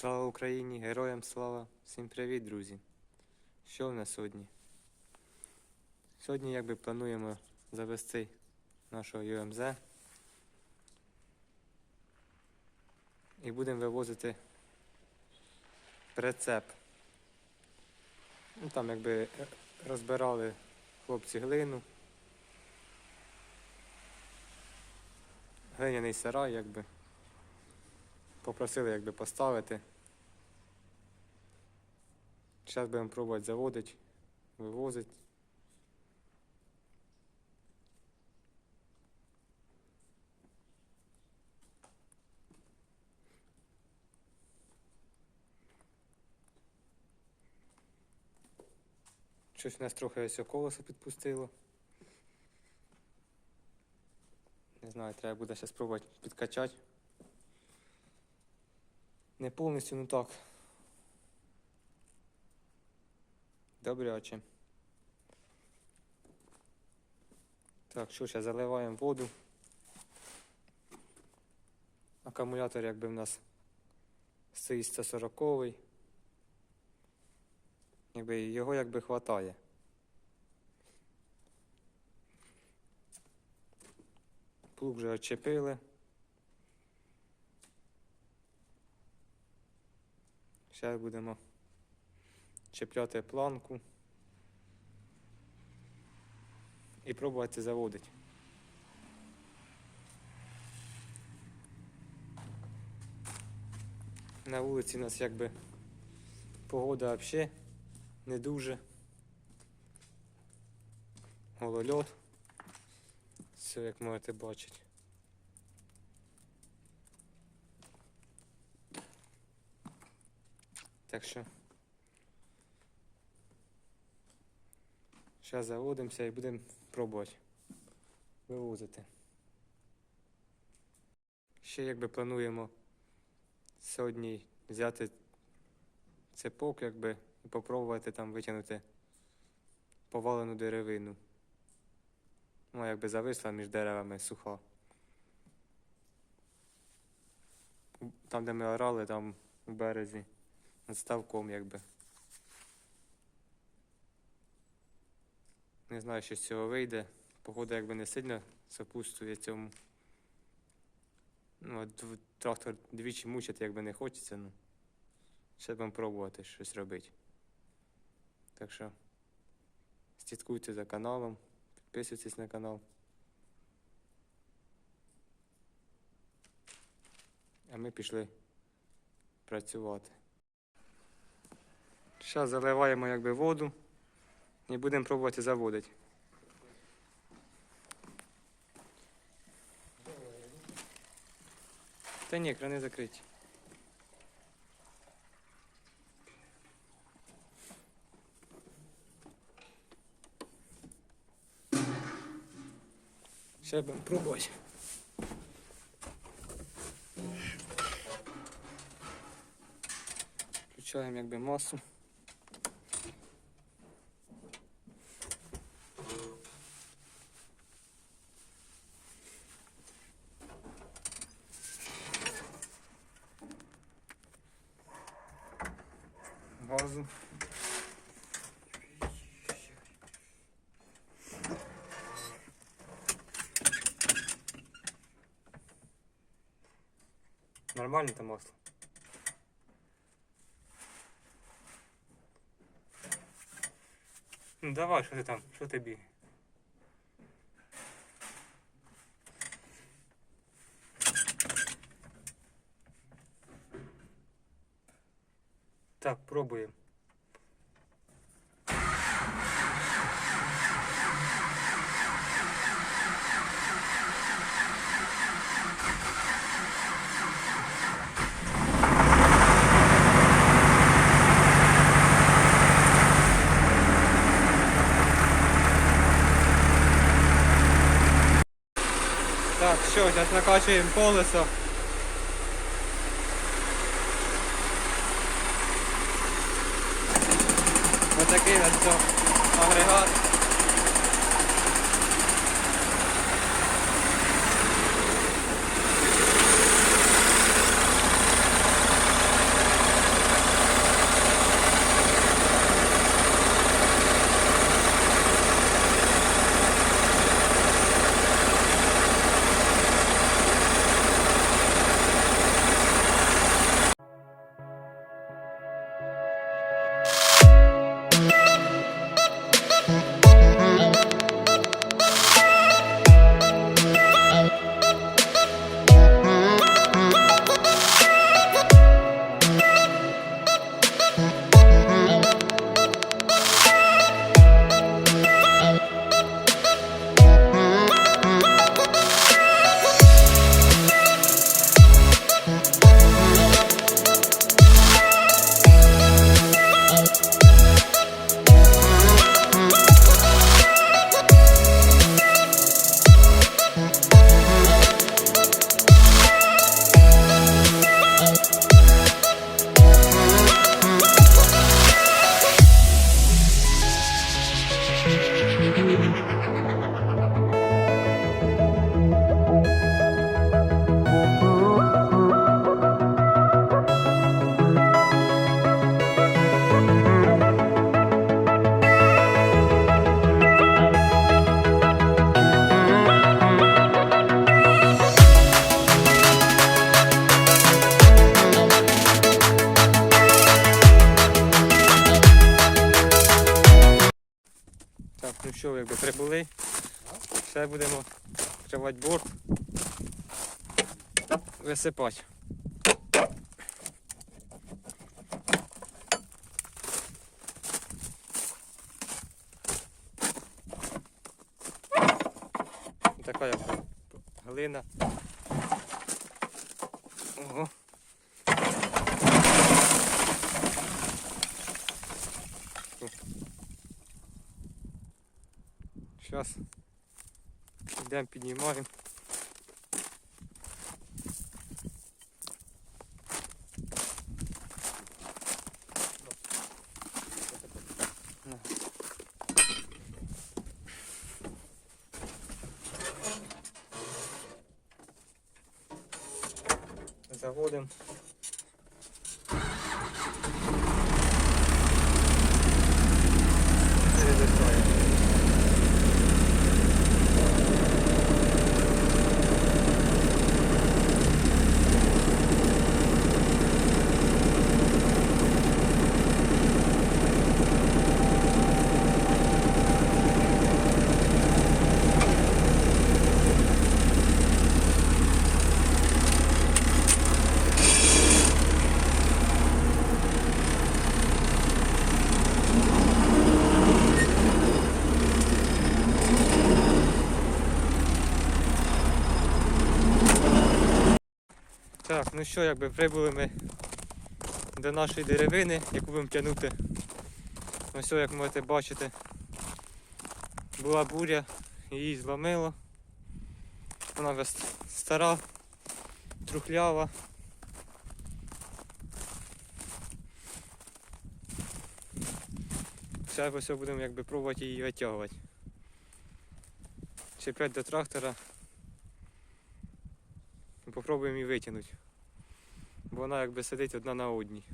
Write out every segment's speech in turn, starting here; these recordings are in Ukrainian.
Слава Україні! Героям слава! Всім привіт, друзі! Що в нас сьогодні? Сьогодні якби плануємо завести нашого ЮМЗ і будемо вивозити прицеп. Ну, там якби розбирали хлопці глину. Глиняний сарай, якби. Попросили якби поставити. Зараз будемо пробувати заводити, вивозити. Щось у нас трохи ось колесо підпустило. Не знаю, треба буде зараз спробувати підкачати. Не повністю, ну так. Добряче. Так, що зараз заливаємо воду. Акумулятор якби в нас стоїть 140 Якби його якби хватає. Плуг вже очепили. Зараз будемо чіпляти планку і пробувати заводити. На вулиці у нас якби погода взагалі не дуже. Голольот. Все як можете бачити. Так що зараз заводимося і будемо пробувати вивозити. Ще якби плануємо сьогодні взяти цепок, якби і попробувати там витягнути повалену деревину. Ну, якби зависла між деревами суха. Там, де ми орали, там у березі, над ставком якби. Не знаю, що з цього вийде. Погода якби не сильно сопутствує цьому. Ну, трактор двічі мучити якби не хочеться, ну. Ще будемо пробувати щось робити. Так що слідкуйте за каналом, підписуйтесь на канал. А ми пішли працювати. Зараз заливаємо якби воду і будемо пробувати заводити. Та ні, крани закриті. Ще будемо пробувати. Включаємо якби масу. Нормально это масло. Ну давай, що ти там? Що бігаєш? Так, пробуємо. Так, що, зараз накачуємо колесо. Ось такий ось нас все якби прибули. Ще будемо тривати борт. Висипати. Така як глина. Ого. Зараз йдемо піднімаємо. На. Заводимо. Ну що, якби прибули ми до нашої деревини, яку будемо тягнути. Ось, як можете бачити, була буря, її зламило. Вона вже стара, трухлява. Зараз ось будемо якби пробувати її витягувати. Чіпляти до трактора. Попробуємо її витягнути. Бо вона якби сидить одна на одній.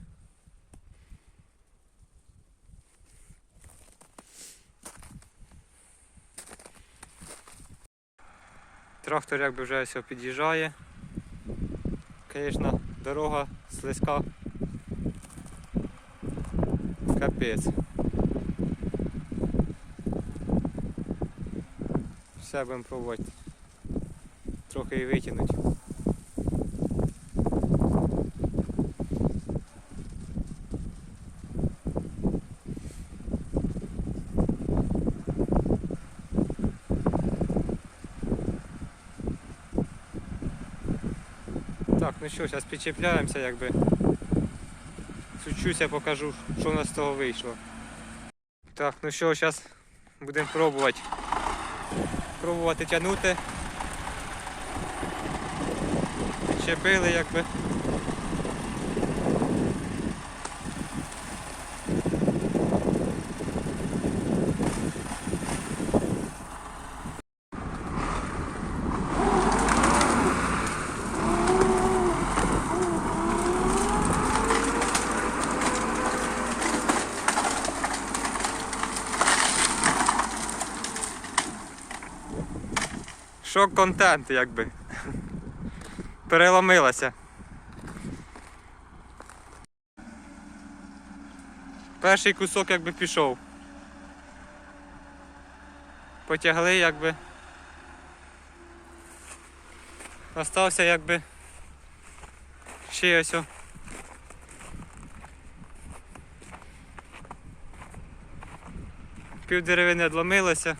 Трактор якби вже все під'їжджає. Звісно, дорога слизька. Капець. Все будемо пробувати. Трохи її витягнути. Так, ну що, зараз підчіпляємося, якби. Сучуся, покажу, що у нас з того вийшло. Так, ну що, зараз будемо пробувати. Пробувати тягнути. Підчепили якби. Шок контент, якби. Переломилася. Перший кусок якби пішов. Потягли якби. Остався якби. Ще ось. о. Пів деревини відломилося.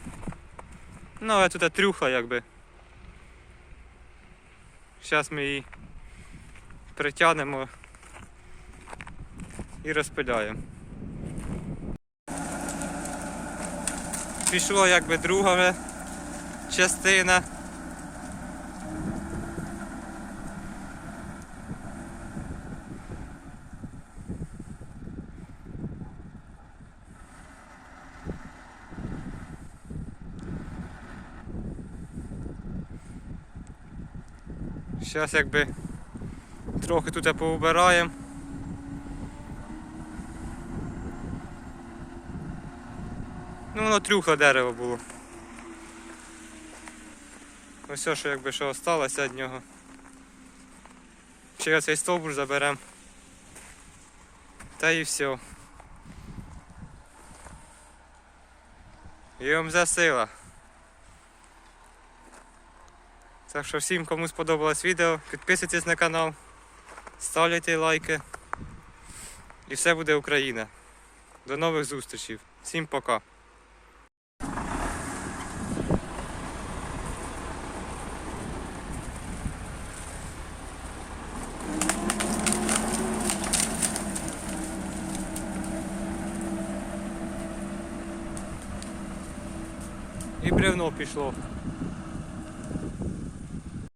Ну, але тут трюхла якби. Зараз ми її притягнемо і розпиляємо. Пішло якби друга частина. Зараз якби трохи тут поубираємо. Ну воно трюхле дерево було. Ось все, що якби що осталося від нього. Ще цей стовбур заберемо. Та і все. ЮМЗ сила. Так що всім, кому сподобалось відео, підписуйтесь на канал, ставляйте лайки. І все буде Україна. До нових зустрічей. Всім пока. І бревно пішло.